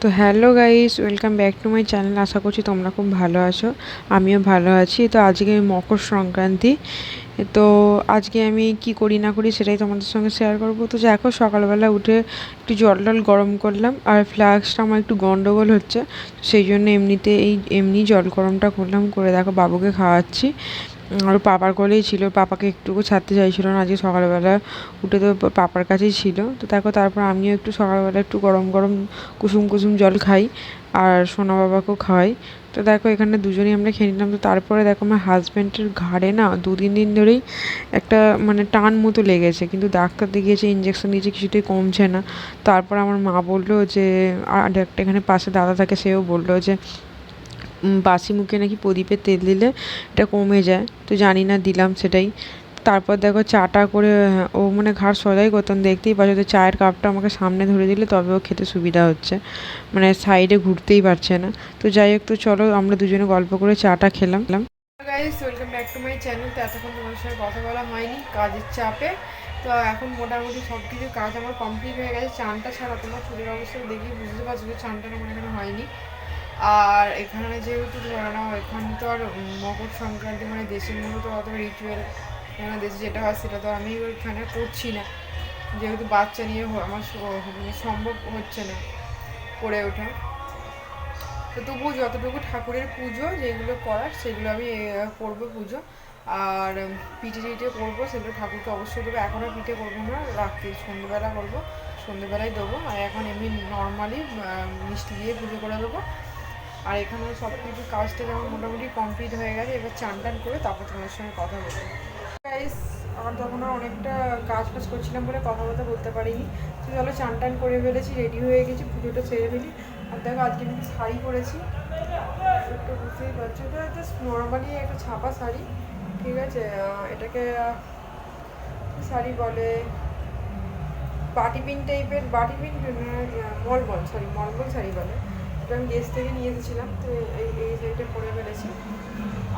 তো hello guys, welcome back to my channel. আশা করছি তোমরা খুব ভালো আছো, আমিও ভালো আছি। তো আজকে আমি মকর সংক্রান্তি। তো আজকে আমি কি করি না করি সেটাই তোমাদের সঙ্গে শেয়ার করব। তো দেখো, সকালবেলা উঠে একটু জল টল গরম করলাম আর ফ্লাক্সটা আমার একটু গন্ডগোল হচ্ছে সেই জন্য এমনিতে এই, এমনি জল গরমটা করলাম, করে দেখো বাবুকে খাওয়াচ্ছি। আর পাপার কোলেই ছিল। পাপাকে একটুকু ছাড়তে চাইছিল না, আজকে সকালবেলা উঠে তো পাপার কাছেই ছিল। তো দেখো তারপর আমিও একটু সকালবেলা একটু গরম গরম কুসুম কুসুম জল খাই আর সোনা বাবাকেও খাওয়াই। তো দেখো এখানে দুজনেই আমরা খেয়ে নিলাম। তো তারপরে দেখো আমার হাজব্যান্ডের ঘাড়ে না দু, তিন দিন ধরেই একটা মানে টান মতো লেগেছে। কিন্তু ডাক্তার দেখিয়েছে ইঞ্জেকশন দিয়েছে, কিছুতেই কমছে না। তারপর আমার মা বলল যে, আর একটা এখানে পাশে দাদা থাকে, সেও বলল যে বাসি মুখে নাকি প্রদীপের তেল দিলে এটা কমে যায়। তো জানি না, দিলাম সেটাই। তারপর দেখো চাটা করে, ও মানে ঘাড় সদাই করতাম, দেখতেই পাচ্ছ তো চায়ের কাপটা আমাকে সামনে ধরে দিলে তবে ও খেতে সুবিধা হচ্ছে। মানে সাইডে ঘুরতেই পারছে না। তো যাই হোক, তো চলো আমরা দুজনে গল্প করে চাটা খেলাম। Guys welcome back to my channel তো এতক্ষণ তোমার কথা বলা হয়নি কাজের চাপে। তো এখন মোটামুটি সব কিছু কাজ আমার কমপ্লিট হয়ে গেছে। চানটা ছাড়া তোমার চুলের অবস্থা দেখি বুঝতে পারছ চানটা আমার এখানে হয়নি। আর এখানে যেহেতু ধরে নাও, এখানে তো আর মকর সংক্রান্তি মানে দেশের মধ্যে তো অত রিচুয়াল এখানে দেশে যেটা হয় সেটা তো আমি ওইখানে করছি না। যেহেতু বাচ্চা নিয়ে আমার মানে সম্ভব হচ্ছে না করে ওঠা। তো তবুও যতটুকু ঠাকুরের পুজো যেগুলো করার সেগুলো আমি করব পুজো। আর পিঠে টিঠে করব, সেগুলো ঠাকুরকে অবশ্যই দেবো। এখনও পিঠে করব না, রাত্রি সন্ধ্যেবেলা করব সন্ধ্যেবেলায় দেবো। আর এখন এমনি নর্মালি মিষ্টি দিয়ে পুজো করে দেবো। আর এখানে সব কিছু কাজটা যেমন মোটামুটি কমপ্লিট হয়ে গেছে। এবার চান টান করে তারপর তোমার সঙ্গে কথা বলব। গাইস আমার তখন অনেকটা কাজ ফাজ করছিলাম বলে কথা বলতে বলতে পারিনি। তো চলো চান টান করে ফেলেছি রেডি হয়ে গেছি, পুজোটা সেরে ফেলি। আর দেখো, আজকে আমি শাড়ি পরেছি। একটু বুঝতেই পারছ। এটা জাস্ট নর্মালি একটা ছাপা শাড়ি, ঠিক আছে? এটাকে শাড়ি বলে? বাটি পিন টাইপের বাটি পিন মলমল সরি মলমল শাড়ি বলে। আমি গেস থেকে নিয়ে এসেছিলাম, তো এই এই শাড়িটা পরে ফেলেছি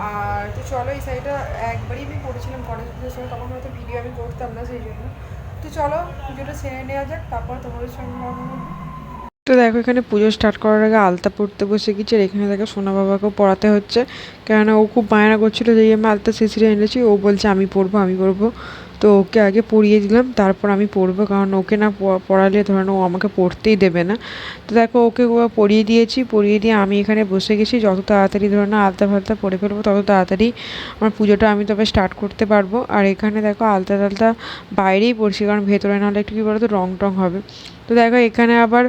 আর তো চলো এই শাড়িটা একবারই আমি পরেছিলাম পুজোর সময়, তখন হয়তো ভিডিও আমি করতাম না সেই জন্য। তো চলো পুজোটা সেরে নেওয়া যাক, তারপর তোমাদের সঙ্গে। তো দেখো, এখানে পুজো স্টার্ট করার আগে আলতা পড়তে বসে গেছি, আর এখানে দেখো সোনা বাবাকেও পড়াতে হচ্ছে। কেননা ও খুব বায়না করছিল যে আমি আলতা শিশিরে এনেছি, ও বলছে আমি পড়ব আমি পড়ব তো ওকে আগে পড়িয়ে দিলাম, তারপর আমি পড়ব। কারণ ওকে না পড়ালে ধরেন ও আমাকে পড়তেই দেবে না। তো দেখো ওকে পড়িয়ে দিয়েছি, পড়িয়ে দিয়ে আমি এখানে বসে গেছি। যত তাড়াতাড়ি ধরে না আলতা ফালতা পড়ে ফেলব, তত তাড়াতাড়ি আমার পুজোটা আমি তবে স্টার্ট করতে পারব। আর এখানে দেখো আলতা টালতা বাইরেই পড়ছি, কারণ ভেতরে নাহলে একটু কী বলতো রং টং হবে। তো দেখো, এখানে আবার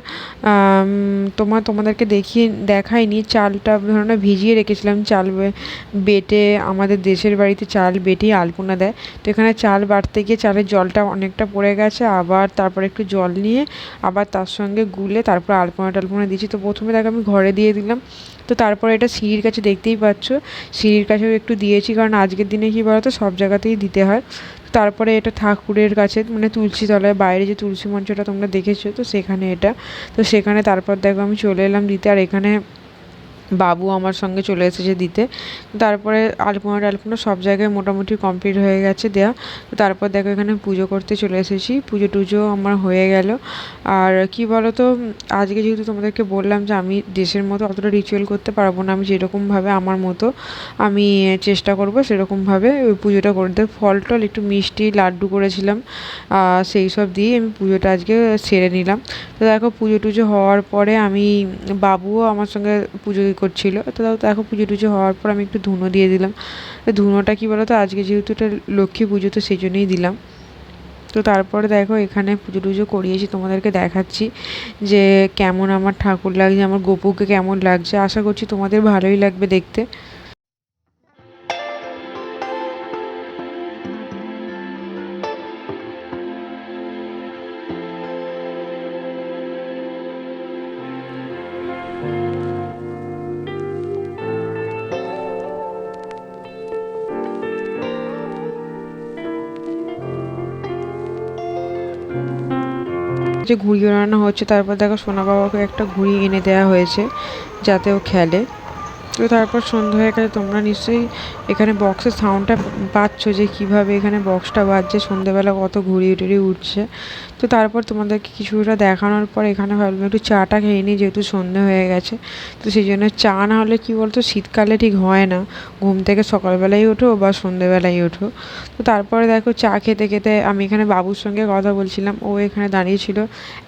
তোমার তোমাদেরকে দেখিয়ে, দেখাইনি, চালটা ধরো ভিজিয়ে রেখেছিলাম, চাল বেটে আমাদের দেশের বাড়িতে চাল বেটেই আলপনা দেয়। তো এখানে চাল বাটতে গিয়ে চালের জলটা অনেকটা পড়ে গেছে, আবার তারপর একটু জল নিয়ে আবার তার সঙ্গে গুলে তারপর আলপনা টালপনা দিয়েছি। তো প্রথমে দেখো আমি ঘরে দিয়ে দিলাম। তো তারপর এটা সিঁড়ির কাছে দেখতেই পাচ্ছ। সিঁড়ির কাছেও একটু দিয়েছি, কারণ আজকের দিনে কী বলতো, সব জায়গাতেই দিতে হয়। তারপরে এটা ঠাকুরের কাছে মানে তুলসী তলায় বাইরে যে তুলসী মঞ্চটা তোমরা দেখেছ, তো সেখানে এটা। তো সেখানে তারপর দেখো আমি চলে এলাম দিতে আর এখানে বাবু আমার সঙ্গে চলে এসেছে দিতে। তারপরে আলপনা টালপনা সব জায়গায় মোটামুটি কমপ্লিট হয়ে গেছে তো তারপর দেখো এখানে পুজো করতে চলে এসেছি। পুজো টুজো আমার হয়ে গেল। আর কি বলো তো আজকে যেহেতু তোমাদেরকে বললাম যে আমি দেশের মতো অতটা রিচুয়াল করতে পারব না, আমি যেরকমভাবে আমার মতো আমি চেষ্টা করব সেরকমভাবে ওই পুজোটা করতে ফল টল একটু মিষ্টি, লাড্ডু করেছিলাম সেই সব দিয়ে আমি পুজোটা আজকে সেরে নিলাম। তো দেখো পুজো টুজো হওয়ার পরে আমি বাবুও আমার সঙ্গে পুজো করছিল। তো তাও দেখো পুজো টুজো হওয়ার পর আমি একটু ধুনো দিয়ে দিলাম। তো ধুনোটা কী বলো তো আজকে যেহেতু এটা লক্ষ্মী পুজো, তো সেই জন্যই দিলাম। তো তারপরে দেখো এখানে পুজো টুজো করিয়েছি, তোমাদেরকে দেখাচ্ছি যে কেমন আমার ঠাকুর লাগছে, আমার গোপুকে কেমন লাগছে। আশা করছি তোমাদের ভালোই লাগবে দেখতে। যে ঘুড়ি ওড়ানো হচ্ছে, তারপর দেখো সোনা বাবাকে একটা ঘুড়ি এনে দেওয়া হয়েছে যাতে ও খেলে। তো তারপর সন্ধ্যা হয়ে গেছে, তোমরা নিশ্চয়ই এখানে বক্সের সাউন্ডটা পাচ্ছ যে কীভাবে এখানে বক্সটা বাজছে। সন্ধ্যেবেলা কত ঘুরিয়ে টুরিয়ে উঠছে। তো তারপর তোমাদেরকে কিছুটা দেখানোর পর এখানে ভাবলাম একটু চাটা খেয়ে নিই, যেহেতু সন্ধে হয়ে গেছে। তো সেই জন্য চা না হলে কি বলতো, শীতকালে ঠিক হয় না। ঘুম থেকে সকালবেলাই ওঠো বা সন্ধেবেলাই ওঠো। তো তারপরে দেখো চা খেতে খেতে আমি এখানে বাবুর সঙ্গে কথা বলছিলাম। ও এখানে দাঁড়িয়েছিল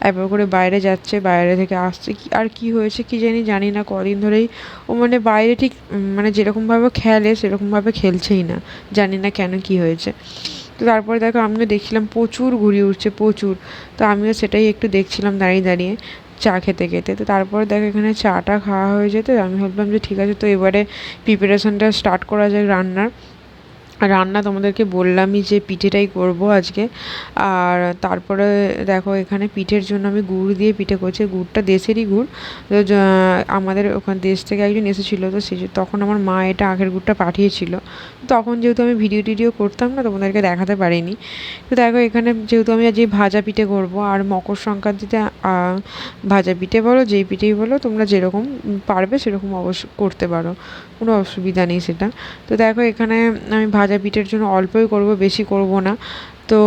একবার করে বাইরে যাচ্ছে, বাইরে থেকে আসছে। আর কি হয়েছে কি জানি জানি না। কদিন ধরেই ও মানে বাইরে ঠিক মানে যেরকমভাবে খেলে সেরকমভাবে খেলছেই না। জানি না কেন কি হয়েছে। তো তারপরে দেখো আমিও দেখছিলাম প্রচুর ঘুরে উঠছে প্রচুর। তো আমিও সেটাই একটু দেখছিলাম দাঁড়িয়ে দাঁড়িয়ে চা খেতে খেতে। তো তারপরে দেখো এখানে চাটা খাওয়া হয়ে যেত। আমি ভাবলাম যে ঠিক আছে, তো এবারে প্রিপারেশনটা স্টার্ট করা যায় রান্নার। রান্না তোমাদেরকে বললামই যে পিঠেটাই করব আজকে। আর তারপরে দেখো, এখানে পিঠের জন্য আমি গুড় দিয়ে পিঠে করছি। গুড়টা দেশেরই গুড়। তো আমাদের ওখানে দেশ থেকে একজন এসেছিল, তো সে তখন আমার মা এটা আখের গুড়টা পাঠিয়েছিল। তখন যেহেতু আমি ভিডিও টিডিও করতাম না, তোমাদেরকে দেখাতে পারিনি। তো দেখো, এখানে যেহেতু আমি আজকে ভাজা পিঠে করব, আর মকর সংক্রান্তিতে ভাজা পিঠে বলো, যেই পিঠেই বলো, তোমরা যেরকম পারবে সেরকম অবশ্য করতে পারো। কোনো অসুবিধা নেই সেটা। তো দেখো, এখানে আমি ভাজা পিঠের জন্য অল্পই করব, বেশি করব না। তো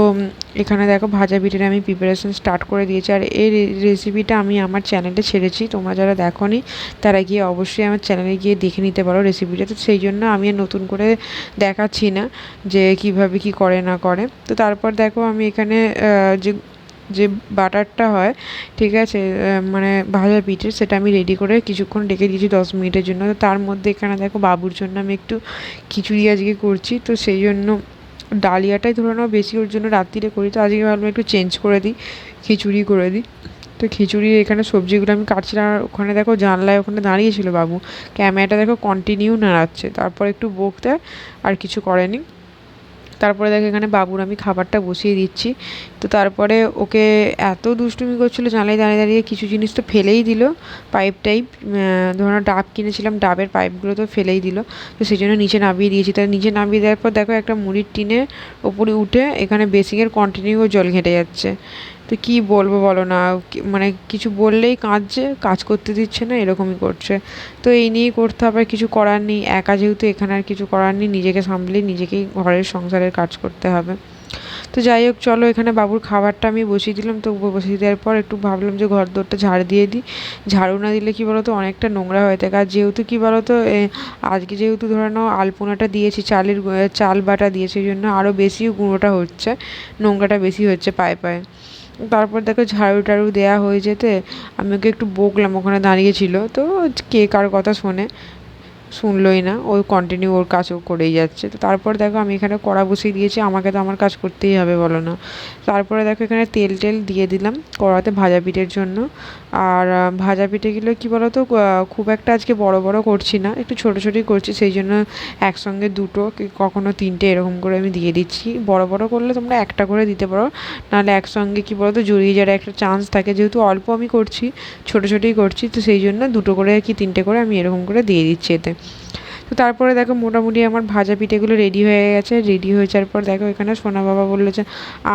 এখানে দেখো ভাজা পিঠের আমি প্রিপারেশন স্টার্ট করে দিয়েছি। আর এই রেসিপিটা আমি আমার চ্যানেলে ছেড়েছি, তোমরা যারা দেখো তারা গিয়ে অবশ্যই আমার চ্যানেলে গিয়ে দেখে নিতে পারো রেসিপিটা তো সেই জন্য আমি নতুন করে দেখাচ্ছি না যে কীভাবে কি করে না করে। তো তারপর দেখো আমি এখানে যে যে বাটারটা হয়, ঠিক আছে মানে ভাজা পিঠের সেটা আমি রেডি করে কিছুক্ষণ রেখে দিয়েছি দশ মিনিটের জন্য। তো তার মধ্যে এখানে দেখো বাবুর জন্য আমি একটু খিচুড়ি আজকে করছি। তো সেই জন্য ডালিয়াটাই ধরে নাও বেশি ওর জন্য রাত্রিরে করি। তো আজকে ভাবলাম একটু চেঞ্জ করে দিই, খিচুড়ি করে দিই। তো খিচুড়ি এখানে সবজিগুলো আমি কাটছিলাম আর ওখানে দেখো জানলায় ওখানে দাঁড়িয়েছিল বাবু। ক্যামেরাটা দেখো কন্টিনিউ নাড়াচ্ছে। তারপর একটু বকতে আর কিছু করেনি। তারপরে দেখো এখানে বাবুর আমি খাবারটা বসিয়ে দিচ্ছি। তো তারপরে ওকে এত দুষ্টুমি করছিল, জানলায় দাঁড়িয়ে দাঁড়িয়ে কিছু জিনিস তো ফেলেই দিল, পাইপ টাইপ ধরো ডাব কিনেছিলাম, ডাবের পাইপগুলো তো ফেলেই দিল। তো সেই জন্য নিচে নামিয়ে দিয়েছি। তার নিচে নামিয়ে দেওয়ার পর দেখো একটা মুড়ির টিনের ওপরে উঠে এখানে বেসিংয়ের কন্টিনিউ জল ঘেঁটে যাচ্ছে। তো কী বলব বলো না? মানে কিছু বললেই কাঁদছে, কাজ করতে দিচ্ছে না, এরকমই করছে। তো এই নিয়েই করতে হবে কিছু করার নেই। একা যেহেতু এখানে আর কিছু করার নেই, নিজেকে সামলেই নিজেকেই ঘরের সংসারের কাজ করতে হবে। তো যাই হোক, চলো এখানে বাবুর খাবারটা আমি বসিয়ে দিলাম। তো বসিয়ে দেওয়ার পর একটু ভাবলাম যে ঘর দোরটা ঝাড় দিয়ে দিই। ঝাড়ু না দিলে কী বলতো, অনেকটা নোংরা হয়ে থাকে। আর যেহেতু কী বলতো আজকে যেহেতু ধরে নাও আলপনাটা দিয়েছি, চালের চাল বাটা দিয়েছি জন্য আরও বেশি গুঁড়োটা হচ্ছে। নোংরাটা বেশি হচ্ছে পায়ে পায়ে। তারপর দেখো ঝাড়ু টাড়ু দেওয়া হয়ে যেতে আমি ওকে একটু বকলাম, ওখানে দাঁড়িয়েছিল তো কে কার কথা শোনে, শুনলোই না। ও কন্টিনিউ ওর কাজও করেই যাচ্ছে। তো তারপর দেখো আমি এখানে কড়া বসিয়ে দিয়েছি, আমাকে তো আমার কাজ করতেই হবে, বলো না। তারপরে দেখো এখানে তেল টেল দিয়ে দিলাম কড়াতে ভাজা পিঠের জন্য। আর ভাজা পিঠেগুলো কী বলো তো খুব একটা আজকে বড় বড় করছি না, একটু ছোটো ছোটোই করছি, সেই জন্য একসঙ্গে দুটো কখনো তিনটে এরকম করে আমি দিয়ে দিচ্ছি। বড় বড় করলে তোমরা একটা করে দিতে পারো, নাহলে একসঙ্গে কী বলো তো জড়িয়ে যাওয়ার একটা চান্স থাকে, যেহেতু অল্প আমি করছি, ছোটো ছোটোই করছি, তো সেই জন্য দুটো করে কি তিনটে করে আমি এরকম করে দিয়ে দিচ্ছি এতে। তো তারপরে দেখো মোটামুটি আমার ভাজা পিঠেগুলো রেডি হয়ে গেছে রেডি হয়ে যাওয়ার পর দেখো এখানে সোনা বাবা বলল যে,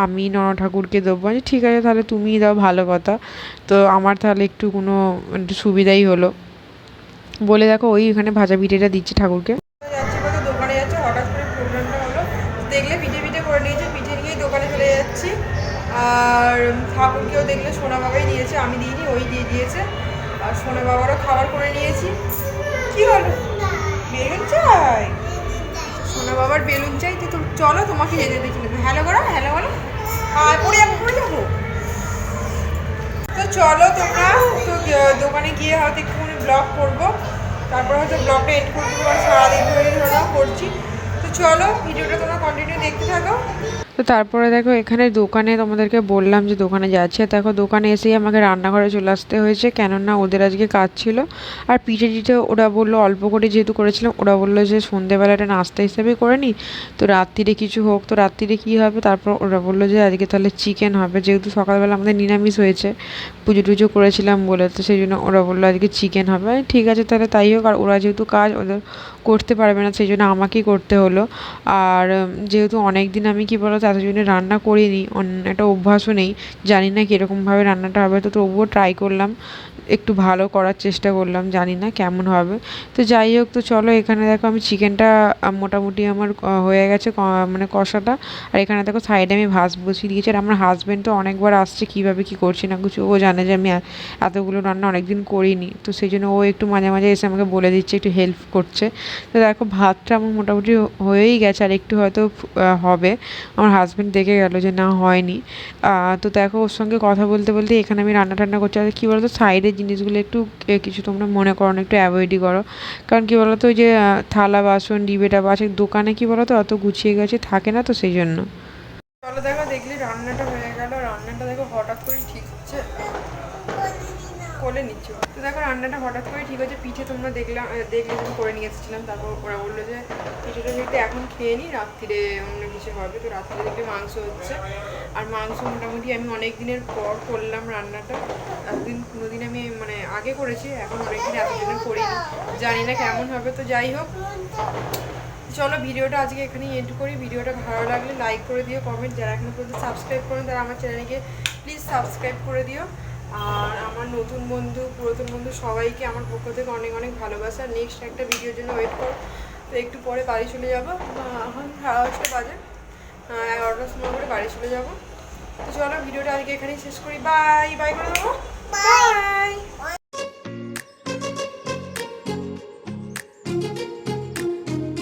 আমি নন ঠাকুরকে দেবো। আমি ঠিক আছে তাহলে তুমিই দাও, ভালো কথা। তো আমার তাহলে একটু কোনো একটু সুবিধাই হলো। বলে দেখো ওই এখানে ভাজা পিঠেটা দিচ্ছি ঠাকুরকে। দেখলে পিঠে পিঠে করে নিয়েছে দোকানে চলে যাচ্ছি। আর ঠাকুরকেও দেখলে সোনা বাবাই দিয়েছে, আমি দিইনি, ওই দিয়ে দিয়েছে। আর সোনা বাবারও খাবার করে নিয়েছি। কি হলো? বেলুন চাই? সোনা বাবার বেলুন চাই তো চলো তোমাকে যেতে দেখি। না হ্যালো করো হ্যালো বলো। আর পড়ে যাব পড়ে যাব। তো চলো তোমরা, তো দোকানে গিয়ে হয়তো একটুখানি ব্লগ করব। তারপর হয়তো ব্লগটা এড করতে সারাদিন ধরে ধরো করছি। তো চলো ভিডিওটা তোমরা কন্টিনিউ দেখতে থাকো। তো তারপরে দেখো এখানে দোকানে তোমাদেরকে বললাম যে দোকানে যাচ্ছে। দেখো দোকানে এসেই আমাকে রান্নাঘরে চলে আসতে হয়েছে। কেননা ওদের আজকে কাজ ছিল। আর পিঠে টিঠে ওরা বলল, অল্প করে যেহেতু করেছিলাম, ওরা বলল যে সন্ধেবেলাটা নাস্তা হিসেবে করে নিই তো রাত্রিরে কিছু হোক। তো রাত্রিরে কী হবে? তারপর ওরা বলল যে আজকে তাহলে চিকেন হবে। যেহেতু সকালবেলা আমাদের নিরামিষ হয়েছে, পুজো টুজো করেছিলাম বলে। তো সেই জন্য ওরা বলল আজকে চিকেন হবে। ঠিক আছে, তাহলে তাই হোক। আর ওরা যেহেতু কাজ, ওদের করতে পারবে না, সেই জন্য আমাকেই করতে হলো। আর যেহেতু অনেক দিন আমি কী বলো এত জন্য রান্না করিনি একটা অভ্যাসও নেই। জানি না কীরকমভাবে রান্নাটা হবে, তো তবুও ট্রাই করলাম। একটু ভালো করার চেষ্টা করলাম, জানি না কেমন হবে। তো যাই হোক, তো চলো এখানে দেখো আমি চিকেনটা মোটামুটি আমার হয়ে গেছে মানে কষাটা। আর এখানে দেখো সাইডে আমি ভাত বসিয়ে দিয়েছি। আর আমার হাজব্যান্ড তো অনেকবার আসছে, কীভাবে কী করছি না কিছু ও জানে যে আমি এতগুলো রান্না অনেকদিন করিনি। তো সেই জন্য ও একটু মাঝে মাঝে এসে আমাকে বলে দিচ্ছে, একটু হেল্প করছে। তো দেখো ভাতটা আমার মোটামুটি হয়েই গেছে। আর একটু হয়তো হবে। আমার হাজব্যান্ড দেখে গেল যে না হয়নি। তো দেখো ওর সঙ্গে কথা বলতে বলতে এখানে আমি রান্না টান্না করছি। আর কী বলতো সাইডের জিনিসগুলো একটু কিছু তোমরা মনে করো না, একটু অ্যাভয়েডই করো। কারণ কী তো ওই যে থালা বাসন, ডিবেটা বাসন দোকানে কী তো অত গুছিয়ে গেছে থাকে না তো সেই জন্য। চলো দেখো, দেখলি রান্নাটা হয়ে গেল। রান্নাটা দেখো, হঠাৎ করে ঠিক হচ্ছে। কোলে নিচ্ছ। তো দেখো, রান্নাটা হঠাৎ করে ঠিক হচ্ছে পিঠে তোমরা দেখলাম দেখলে আমি করে নিয়ে এসেছিলাম, তারপর ওরা বলল যে, পিঠেটা যেহেতু এখন খেয়ে নিই রাত্রিরে অন্য কিছু হবে। তো রাত্রিরে দেখলে মাংস হচ্ছে। আর মাংস মোটামুটি আমি অনেক দিনের পর করলাম রান্নাটা। এতদিন কোনোদিন আমি মানে আগে করেছি, এখন অনেক অনেকদিন এতদিনে করিনি। জানি না কেমন হবে, তো যাই হোক। চলো, ভিডিওটা আজকে এখানেই এন্ড করি। ভিডিওটা ভালো লাগলে লাইক করে দিও কমেন্ট যারা এখনও পর্যন্ত সাবস্ক্রাইব করেন, তারা আমার চ্যানেলকে প্লিজ সাবস্ক্রাইব করে দিও। আর আমার নতুন বন্ধু পুরাতন বন্ধু সবাইকে আমার পক্ষ থেকে অনেক অনেক ভালোবাসা। নেক্সট একটা ভিডিওর জন্য ওয়েট কর। তো একটু পরে বাড়ি চলে যাব। এখন সাড়ে দশটা বাজে। এগারোটার সময় করে বাড়ি চলে যাব। তো চলো ভিডিওটা আজকে এখানেই শেষ করি। বাই বাই করে দেবো।